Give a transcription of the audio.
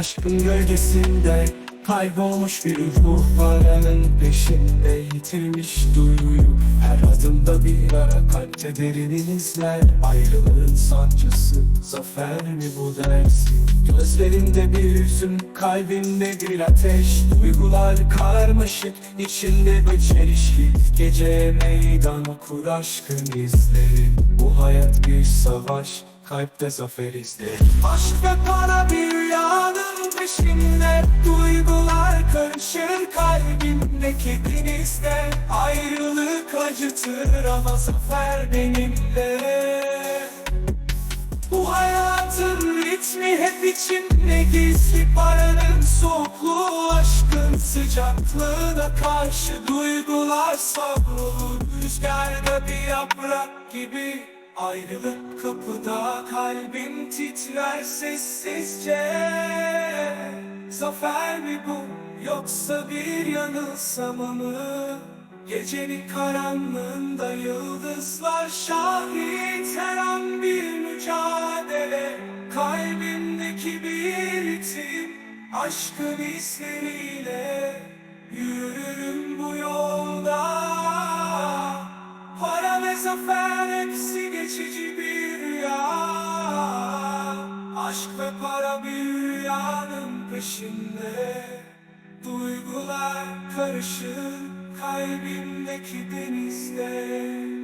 Aşkın gölgesinde kaybolmuş bir ruh paranın peşinde yitirmiş duyguyu. Her adımda bir ara kalpte derinin izler. Ayrılığın sancısı zafer mi bu dersin? Gözlerinde bir hüzün kalbinde bir ateş. Duygular karmaşık içinde bir çelişki. Gece meydan okur aşkın izleri. Bu hayat bir savaş kalpte zafer izleri Aşk ve para bir rüyanın peşinde. Duygular karışır kalbimdeki denizde Ayrılık acıtır ama zafer benimle. Bu hayatın ritmi hep içimde gizli. Paranın soğukluğu aşkın sıcaklığına karşı Duygular savrulur. Rüzgarda bir yaprak gibi Ayrılık kapıda kalbim titrer sessizce. Zafer mi bu yoksa bir yanılsama mı? Gecenin karanlığında yıldızlar şahit Her an bir mücadele. Kalbimdeki bir ritim Aşkın izleriyle Yürürüm bu yolda geçici bir rüya. Aşk ve para bir rüyanın peşinde. Duygular karışır kalbimdeki denizde